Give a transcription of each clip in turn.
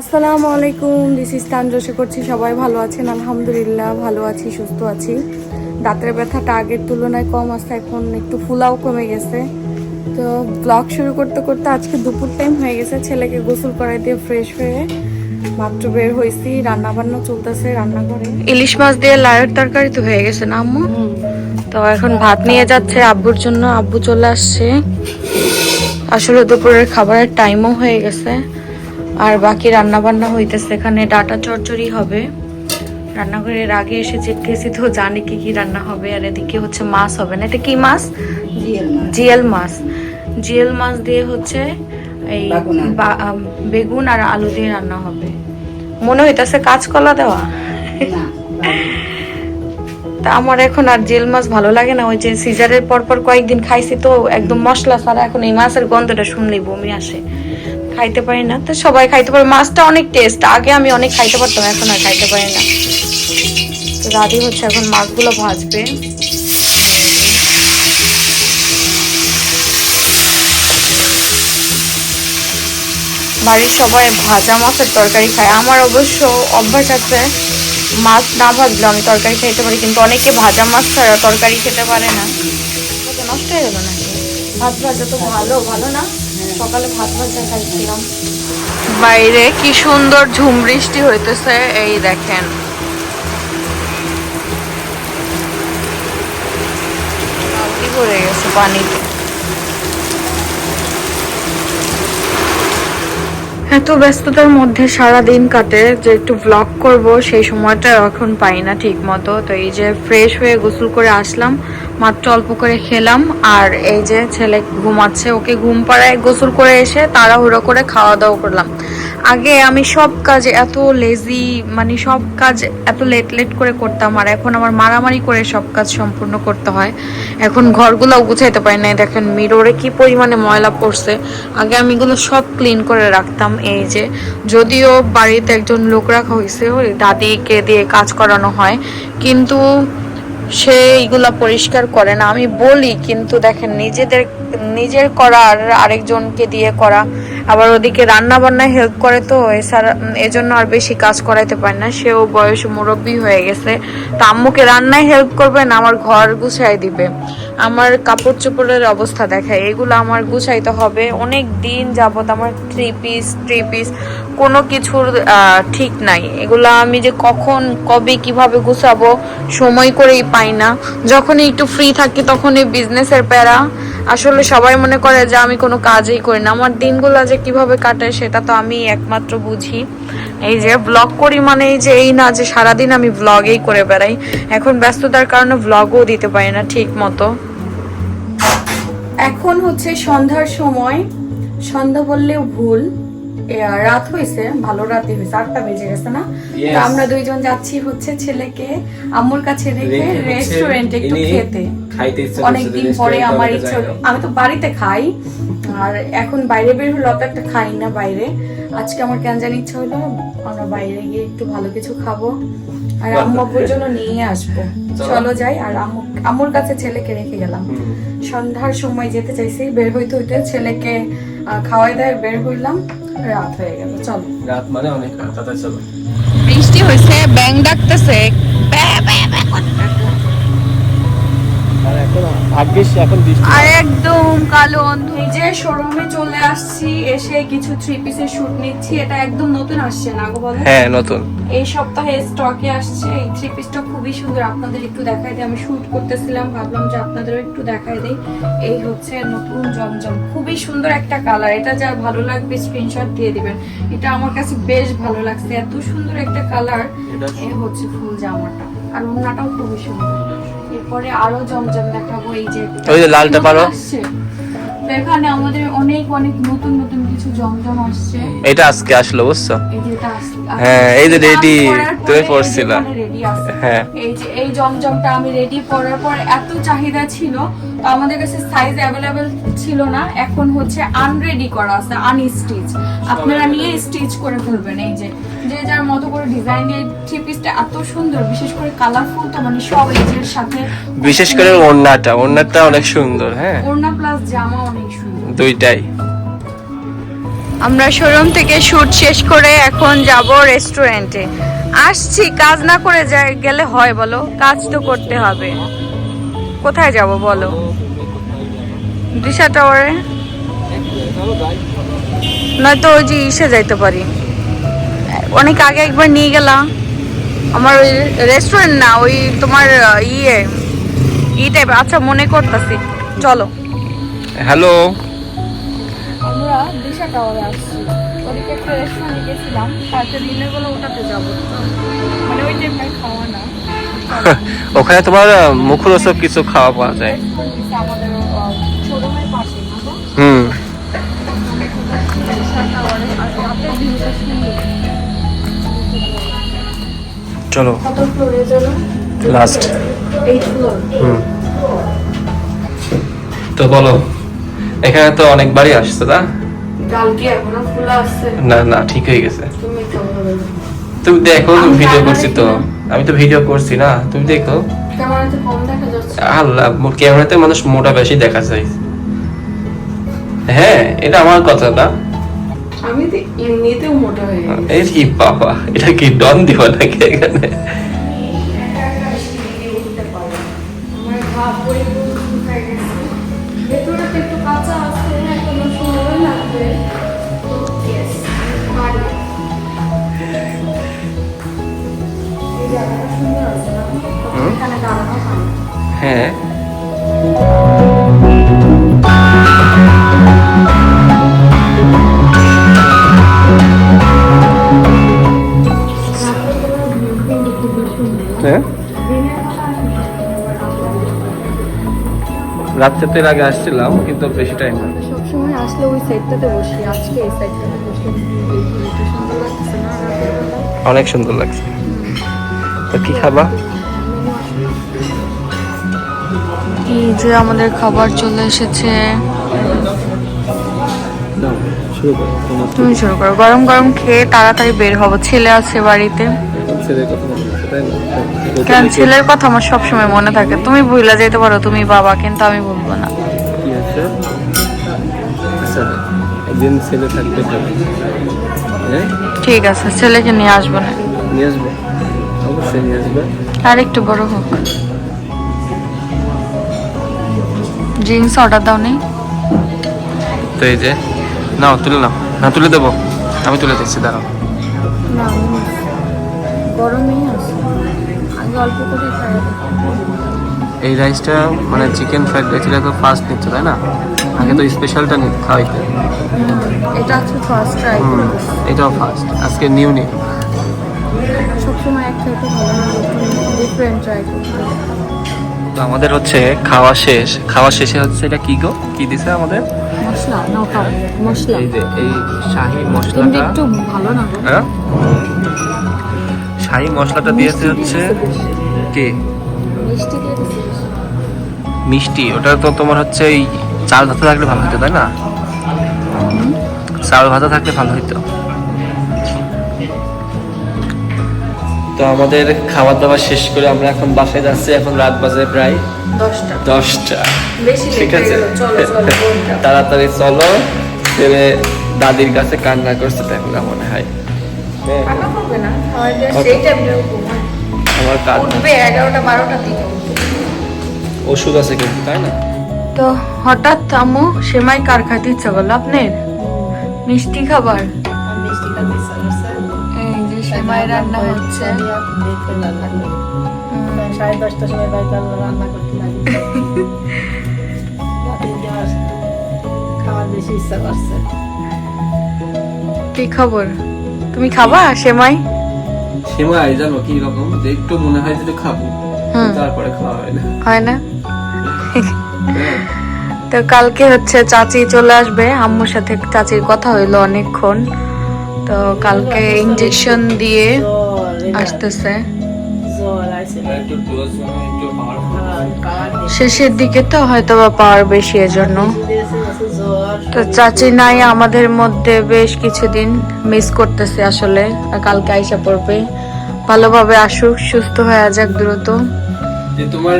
আসসালামু আলাইকুম this is তানজসে করছি সবাই ভালো আছেন। আলহামদুলিল্লাহ ভালো আছি সুস্থ আছি। দাঁতের ব্যথাটা আগের তুলনায় কম আসছে এখন একটু ফুলাও কমে গেছে। তো ব্লগ শুরু করতে করতে আজকে দুপুর টাইম হয়ে গেছে ছেলেকে গোসল করাই দিয়ে ফ্রেশ হয়ে মাত্র বের হয়েছি। রান্না বান্না চলতেছে রান্না করে ইলিশ মাছ দিয়ে লায়ের তরকারি তো হয়ে গেছে না আম্মু? তো এখন ভাত নিয়ে যাচ্ছে আব্বুর জন্য। আব্বু চলে আসছে। আসলে দুপুরের খাবারের টাইমও হয়ে গেছে। আর বাকি রান্না বান্না হইতেছে এখানে ডাটা চচ্চড়ি হবে। রান্নাঘরের আগে এসে চেক খেয়েছি তো জানি কি কি রান্না হবে আর এদিকে হচ্ছে মাছ হবে না। এটা কি মাছ? জিএল মাছ। জিএল মাছ। দিয়ে হচ্ছে এই বেগুন আর আলু দিয়ে রান্না হবে। মনে হইতাছে কাঁচকলা দেওয়া? তা আমার এখন আর জেল মাছ ভালো লাগে না। ওই যে সিজারের পর পর কয়েকদিন খাইছি তো একদম মশলা ছাড়া এখন এই মাছের গন্ধটা শুনলেই বমি আসে। খাইতে পারি না। তো সবাই খাইতে পারে। মাছটা অনেক টেস্ট আগে আমি অনেক খাইতে পারতাম, এখন আর খাইতে পারি না। তো দাদি হচ্ছে এখন মাছগুলো ভাজবে। বাড়ির সবাই ভাজা মাছের তরকারি খায়। আমার অবশ্য অভ্যাস আছে, মাছ না ভাজলে আমি তরকারি খাইতে পারি, কিন্তু অনেকে ভাজা মাছ ছাড়া তরকারি খেতে পারে না। নষ্ট হয়ে গেল নাকি? ভাত ভাজা তো ভালো ভালো না? সকালে ভাত ভাজা খাইছিলাম বাইরে কি সুন্দর ঝুম বৃষ্টি হইতেছে এই দেখেন। কি পড়ে গেছে পানিতে। এত ব্যস্ততার মধ্যে সারা দিন কাটে যে একটু ব্লগ করব সেই সময়টা এখন পাই না ঠিক মতো তো এই যে ফ্রেশ হয়ে গোসল করে আসলাম মাত্র অল্প করে খেলাম, আর এই যে ছেলে ঘুমাচ্ছে, ওকে ঘুম পাড়ায় গোসল করে এসে তাড়াহুড়ো করে খাওয়া দাওয়া করলাম। আগে আমি সব কাজ এত লেজি মানে সব কাজ এত লেট লেট করে করতাম, আর এখন আমার মারামারি করে সব কাজ সম্পূর্ণ করতে হয়। এখন ঘরগুলো গুছাইতে পারি না দেখেন মিররে কি পরিমাণে ময়লা পড়ছে। আগে আমি এগুলো সব ক্লিন করে রাখতাম, এই যে যদিও বাড়িতে একজন লোক রাখা হয়েছে ওই দাদিকে দিয়ে কাজ করানো হয়, কিন্তু সে এইগুলা পরিষ্কার করে না। আমি বলি, কিন্তু দেখেন, নিজেদের, নিজের করা আর আরেকজনকে দিয়ে করা। আবার ওদিকে রান্না বান্না হেল্প করে তো, এছাড়া এজন্য আর বেশি কাজ করাইতে পারে না। সেও বয়স মুরব্বী হয়ে গেছে। তা আম্মুকে রান্নায় হেল্প করবে না, আমার ঘর গুছাই দিবে। আমার কাপড় চোপড়ের অবস্থা দেখায়। এগুলো আমার গুছাইতে হবে। অনেক দিন যাবত আমার থ্রি পিস থ্রি পিস কোনো কিছুর ঠিক নাই। এগুলো আমি যে কখন, কবে, কীভাবে গুছাবো সময় করেই পাই না। যখনই একটু ফ্রি থাকি তখনই বিজনেসের প্যারা। আসলে সবাই মনে করে যে আমি কোনো কাজই করি না। আমার দিনগুলো যে কীভাবে কাটে সেটা তো আমি একমাত্র বুঝি। এই যে ব্লগ করি মানে এই যে এই না যে সারাদিন আমি ব্লগেই করে বেড়াই। এখন ব্যস্ততার কারণে ব্লগও দিতে পারি না ঠিক মতো। এখন হচ্ছে সন্ধ্যার সময়। সন্ধ্যা বললেও ভুল। রাত হয়েছে ভালো রাতে হয়েছে আটটা বেজে গেছে না? তো আমরা দুইজন যাচ্ছি হচ্ছে ছেলেকে আম্মুর কাছে রেখে রেস্টুরেন্টে একটু খেতে। অনেকদিন পরে আমার ইচ্ছা। আমি তো বাড়িতে খাই আর এখন বাইরে বের হলে অত একটা খাই না বাইরে। আজকে আমার কেন জানি ইচ্ছা হলো আমরা বাইরে গিয়ে একটু ভালো কিছু খাব আর আম্মু আব্বুর জন্য নিয়ে আসব। চলো। যাই আর আম্মু আম্মুর কাছে ছেলেকে রেখে গেলাম। সন্ধ্যার সময় যেতে চাইছি বের হইতে হইতে ছেলেকে খাওয়াই দেয় বের হইলাম। রাত হয়ে গেল চলো। রাত মানে অনেক রাত তাড়াতাড়ি চলো। বৃষ্টি হয়েছে ব্যাং ডাকতেছে ভাগ্যিস এখন বৃষ্টি আর একদম কালো অন্ধ। এই যে শোরুমে চলে আসছি এসে কিছু থ্রি পিসের শুট নিচ্ছি এটা একদম নতুন আসছে না গো বলো? হ্যাঁ নতুন। এই সপ্তাহে স্টকে আসছে এই থ্রি পিসটা খুবই সুন্দর। আপনাদের একটু দেখাই দিই আমি শুট করতেছিলাম ভাবলাম যে আপনাদেরও একটু দেখাই দিই। এই হচ্ছে নতুন জমজম খুবই সুন্দর একটা কালার এটা যার ভালো লাগবে স্ক্রিনশট দিয়ে দিবেন। এটা আমার কাছে বেশ ভালো লাগছে এত সুন্দর একটা কালার এটা হচ্ছে ফুল জামাটা। আর ওড়নাটাও খুবই সুন্দর এরপরে আরও জমজম দেখাবো এই যে ওই যে লালটা পারো? এখানে আমাদের অনেক অনেক নতুন নতুন কিছু জমজম আসছে এটা আজকে আসলো বুঝছ। হ্যাঁ, এই যে রেডি তুমি আছে। হ্যাঁ। এই যে এই জমজমটা আমি রেডি পরার পর এত চাহিদা ছিল তো আমাদের কাছে সাইজ অ্যাভেলেবেল ছিল না এখন হচ্ছে আনরেডি করা আছে আনস্টিচ আপনারা নিয়ে স্টিচ করে ফেলবেন এই যে যে যার মতো করে ডিজাইন দিয়ে থ্রি পিসটা এত সুন্দর বিশেষ করে কালারফুল তো মানে সব এজের সাথে বিশেষ করে ওড়নাটা ওড়নাটা অনেক সুন্দর হ্যাঁ। ওড়না প্লাস জামা অনেক সুন্দর। দুইটাই। আমরা শোরুম থেকে শুট শেষ করে এখন যাব রেস্টুরেন্টে আসছি কাজ না করে যাই গেলে হয় বলো কাজ তো করতে হবে। কোথায় যাব বলো? দিশা টাওয়ারে? নয়তো ওই যে ইসে যাইতে পারি। অনেক আগে একবার নিয়ে গেলাম। আমার ওই রেস্টুরেন্ট না ওই তোমার ইয়ে ই টাইপ আচ্ছা মনে করতেছি। চলো। হ্যালো আমরা দিশা টাওয়ারে আসছি। ওদিকে একটা রেস্টুরেন্টে গেছিলাম তারপরে দিনের বেলা ওটাতে যাব। মানে ওই টাইপের খাওয়া না। ওখানে তোমার মুখরোচক কিছু খাওয়া পাওয়া যায়? হুম। চলো। লাস্ট হুম। তো বলো এখানে তো অনেকবারই আসছে না? না না ঠিক হয়ে গেছে। তুমি দেখো ভিডিও করছি তো? আমি তো ভিডিও করছি না তুমি দেখো। আল্লাহ ক্যামেরাতে মানুষ মোটা বেশি দেখা যায়। হ্যাঁ এটা আমার কথা না। আমি তো এমনিতেও মোটা হয়ে গেছি। এই কি বাবা এটা কি ডন দিবা নাকি এখানে? হ্যাঁ। হ্যাঁ। রাত্রে আগে আসছিলাম কিন্তু বেশি টাইম না সবসময় আসলে ওই সাইডটাতে বসি আজকে এই সাইডটাতে বসে একটু সুন্দর লাগতেছে না? রাতের বেলা অনেক সুন্দর লাগছে। তো কি খাবা? এই যে আমাদের খাবার চলে এসেছে। তুমি শুরু করো। গরম গরম খেয়ে তাড়াতাড়ি বের হব। ছেলে আছে বাড়িতে। ছেলের কথা হচ্ছে, তাই না? কারণ ছেলের কথা আমার সবসময় মনে থাকে। তুমি ভুলে যেতে পারো তুমি বাবা কিন্তু আমি ভুলবো না। আচ্ছা একদিন ছেলে থাকবে হ্যাঁ? ঠিক আছে ছেলেকে নিয়ে আসব না। নিয়ে আসবে। অবশ্যই নিয়ে আসবে। আর একটু বড় হোক। ড্রিঙ্কস অর্ডার দাও নেই তো এই যে নাও তুলে নাও। না তুলে দেবো। আমি তুলে দিচ্ছি দাঁড়াও। না গরমেই আছে। আগে অল্প করে এই রাইসটা মানে চিকেন ফ্রাইড রাইস এটা তো ফার্স্ট নিচ্ছে তাই না? আগে তো স্পেশালটা নিতে খাওয়াইতে। এটা হচ্ছে ফার্স্ট ট্রাই এটাও ফার্স্ট আজকে নিউ নিউ সবসময় এক খাইতে ভালো না ডিফারেন্ট ট্রাই করতে। তো আমাদের হচ্ছে খাওয়া শেষ। খাওয়া শেষে হচ্ছে এটা কি গো? কি দিছে আমাদের? মশলা এই যে এই শাহি মশলাটা। একটু ভালো না হ্যাঁ? শাহি মশলাটা দিয়েছে হচ্ছে কি। মিষ্টি ওটা তো তোমার হচ্ছে এই চাল ভাতা থাকলে ভালো হতো তাই না? চাল ভাতা থাকলে ভালো হতো তো আমাদের খাবার দাবার শেষ করে আমরা এখন বাসায় যাচ্ছি এখন রাত বাজে প্রায় দশটা। ঠিক আছে। তাড়াতাড়ি চলো ছেলে দাদির কাছে কান্না করছে তাই না মনে হয়। আমার কাজ ওষুধ আছে কিন্তু তাই না? তো হঠাৎ আম্মু সেমাই কার খাইতে ইচ্ছা করল আপনার মিষ্টি খাবার রান্না হচ্ছে। সাড়ে দশটার সময় বাড়িতে রান্না করতে লাগি। খাওয়ার বেশি ইচ্ছা করছে। কি খবর? তুমি খাবা সেমাই? সেমাই জানো কি রকম? যে একটু মনে হয় যে খাব হুম। তারপরে খাওয়া হয় না। হয় না? হ্যাঁ। তো কালকে হচ্ছে চাচি চলে আসবে আম্মুর সাথে চাচির কথা হইল অনেকক্ষণ। তো কালকে ইঞ্জেকশন দিয়ে আসতেছে। শেষের দিকে তো হয়তো বা পাওয়ার বেশি এজন্য। তো চাচি নাই আমাদের মধ্যে বেশ কিছুদিন মিস করতেছে আসলে কালকে আইসা পড়বে। ভালোভাবে আসুক সুস্থ হয়ে যাক দ্রুত। যে তোমার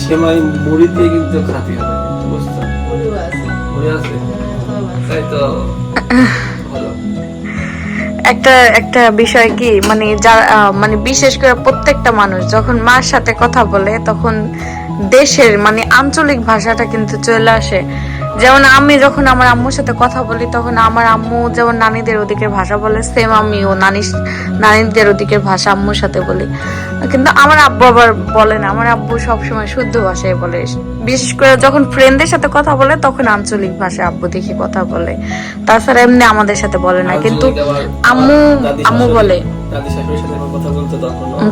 সেমাই মুড়ি দিয়ে কিন্তু খাতে হবে বুঝছ? মুড়ি আছে। তাই তো। একটা একটা বিষয় কি মানে যারা মানে বিশেষ করে প্রত্যেকটা মানুষ যখন মার সাথে কথা বলে তখন দেশের মানে আঞ্চলিক ভাষাটা কিন্তু চলে আসে। যেমন আমি যখন আমার আম্মুর সাথে কথা বলি তখন আমার আম্মু যেমন নানিদের ওদিকের ভাষা বলে সেম আমিও নানি নানিদের ওদিকের ভাষা আম্মুর সাথে বলি। কিন্তু আমার আব্বু আবার বলে না আমার আব্বু সবসময় শুদ্ধ ভাষায় বলে। বিশেষ করে যখন ফ্রেন্ডদের সাথে কথা বলে তখন আঞ্চলিক ভাষায় আব্বু দেখি কথা বলে। তাছাড়া এমনি আমাদের সাথে বলে না কিন্তু আম্মু আম্মু বলে। দাদি শাশুড়ির সাথে যখন কথা বলতো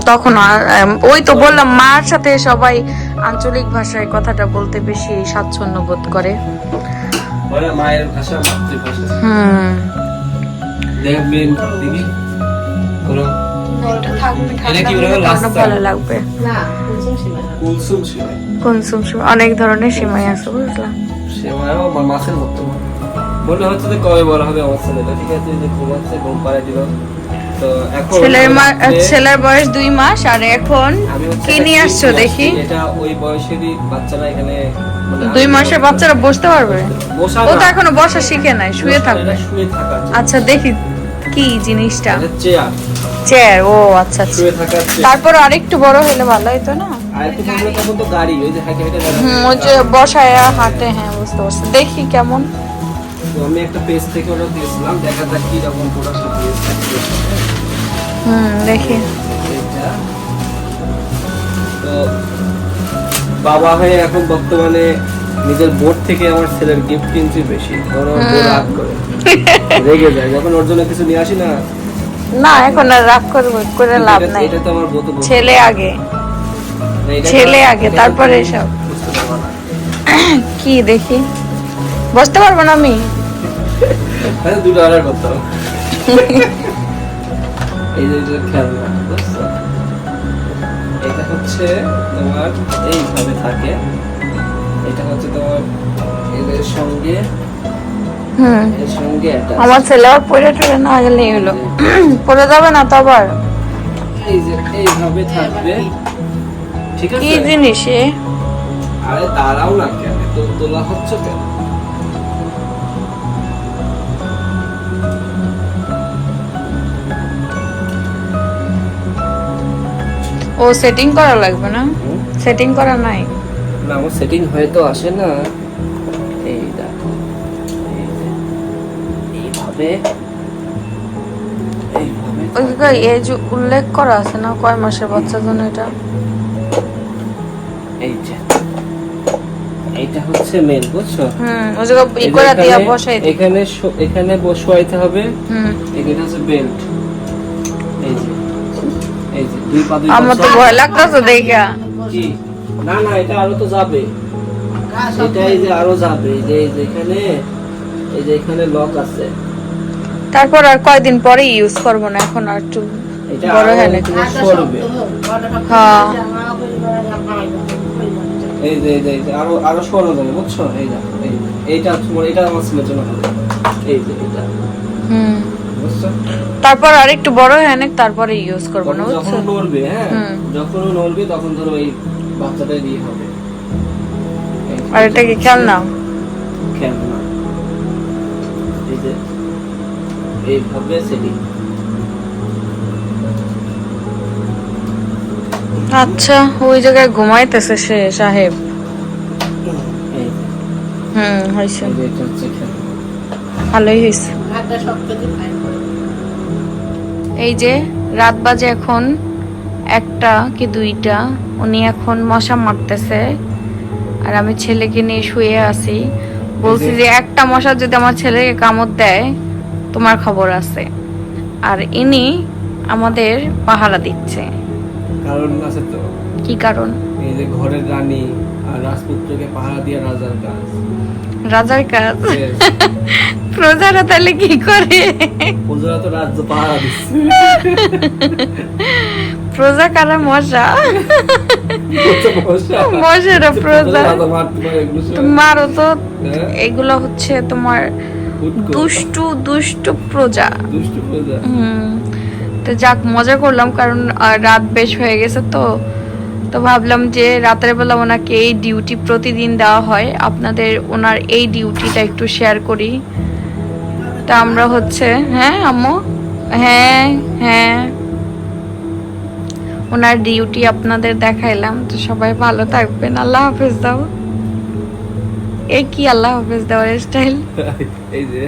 তখন আর, ওই তো বললাম মার সাথে সবাই আঞ্চলিক ভাষায় কথাটা বলতে বেশি স্বাচ্ছন্দ্য বোধ করে। বলে মায়ের ভাষা মাতৃভাষা। হুম। দেখবেন অনেক ধরনের সিমাই আছে বুঝলাম। মাছের মতো। মনে হচ্ছে যে কবে বলা হবে আমার ছেলেটা। ঠিক আছে যে ঘুমাচ্ছে ঘুম পাড়ায় এখন ছেলের মা ছেলের বয়স দুই মাস আর এখন কি নিয়ে আসছো দেখি? এটা ওই বয়সেরই বাচ্চারা এখানে মানে দুই মাসের বাচ্চারা বসতে পারবে? ও তো এখনও বসা শিখে নাই শুয়ে থাকবে। আচ্ছা দেখি কি জিনিসটা। চেয়ার ও আচ্ছা আচ্ছা। তারপর আরেকটু বড় হলে ভালো হতো না? বসায় হাঁটে হ্যাঁ বুঝতে পারছি। দেখি কেমন। তো আমি একটা পেজ থেকে ওটা দিয়েছিলাম দেখা যাক কি রকম প্রোডাক্ট দিয়েছে হুম দেখি। এটা। তো বাবা হয়ে এখন বর্তমানে নিজের বোর্ড থেকে আমার ছেলের গিফট কিনছি বেশি। কারণ আমার বউ রাগ করে। রেগে যায়। যখন ওর জন্য কিছু নিয়ে আসি না না এখন আর রাগ করব করে লাভ নাই। এটা তো আমার বুঝতে ছেলে আগে। ছেলে আগে, তারপরে এসব। কি দেখি? বসতে পারব না আমি? দুটো অর্ডার করতে এই যে যে খেলনা বুঝছ? এটা হচ্ছে তোমার এইভাবে থাকে। এটা হচ্ছে তোমার এদের সঙ্গে হুম। এর সঙ্গে attach। আমার ছেলে আর পড়ে টরে না গেলেই হলো পড়ে যাবে না তো আবার? এই যে এইভাবে থাকবে। ঠিক কি জিনিস? আরে দাঁড়াও না কেন তো তোলা হচ্ছে কেন? ও সেটিং করা লাগবে না? সেটিং করা নাই? না আমার সেটিং হয়ে তো আসে না। এই দেখো এই যে, এইভাবে ওই এজ উল্লেখ করা আছে না? কয় মাসের বাচ্চার জন্য এটা? এই যে এইটা হচ্ছে মেন বুঝছ? হুম ওই জায়গায় ই যে করে দিয়া বসাই এখানে এখানে বসাইতে হবে। হুম। এখানে হচ্ছে বেল্ট আমার তো ভয় লাগতেছে দেখা। না না এটা আরও তো যাবে। এটা এই যে আরও যাবে এই যে এই যে এখানে এই যে এখানে লক আছে। তারপর আর কয়দিন পরে ইউজ করব না এখন আর একটু বড় হয়ে নাকি হ্যাঁ। এই যে এই যে এই যে আরও আরও সরানো যাবে বুঝছ? এই এই যে, এইটা তোমার এটা আমার ছেলের জন্য হবে। এই যে এটা হুম। বুঝছ? তারপর আর একটু বড় হয়ে অনেক তারপরে ইউজ করব না বুঝছ? যখন নড়বে হ্যাঁ? যখন নড়বে তখন ধরো এই বাচ্চাটাই দিয়ে হবে। এই আর এটা কি খেলনা? খেলনা। এই যে এইভাবে সেটিং। আচ্ছা ওই জায়গায় ঘুমাইতেছে সে সাহেব। হুম হয়েছে এই ভালোই হয়েছে এই যে, রাত বাজে এখন একটা কি দুইটা। উনি এখন মশা মারতেছে। আর আমি ছেলেকে নিয়ে শুয়ে আছি। বলছি যে, একটা মশা যদি আমার ছেলেকে কামড় দেয়, তোমার খবর আছে। আর ইনি আমাদের পাহারা দিচ্ছে। কারণ আছে তো। কি কারণ? এই যে ঘরের রানী আর রাজপুত্রকে পাহারা দিয়ে রাজার কাজ। রাজার কাজ? প্রজারা তাহলে কি করে? প্রজারা তো রাজ্য পাহারা দিচ্ছে। প্রজা কারা মশা? মশা। মশারা প্রজা। তোমারও তো। হ্যাঁ, এগুলো হচ্ছে তোমার দুষ্টু দুষ্টু প্রজা। দুষ্টু প্রজা। হুম। তো যাক, মজা করলাম, কারণ রাত বেশ হয়ে গেছে তো। তো ভাবলাম যে রাতের বেলা ওনাকে এই ডিউটি প্রতিদিন দেওয়া হয়। আপনাদের ওনার এই ডিউটিটা একটু শেয়ার করি। তা আমরা হচ্ছে হ্যাঁ আম্মু? হ্যাঁ হ্যাঁ। ওনার ডিউটি আপনাদের দেখাইলাম, তো সবাই ভালো থাকবেন। আল্লাহ হাফেজ দাও। এ কি আল্লাহ হাফেজ দেওয়ার স্টাইল এই যে।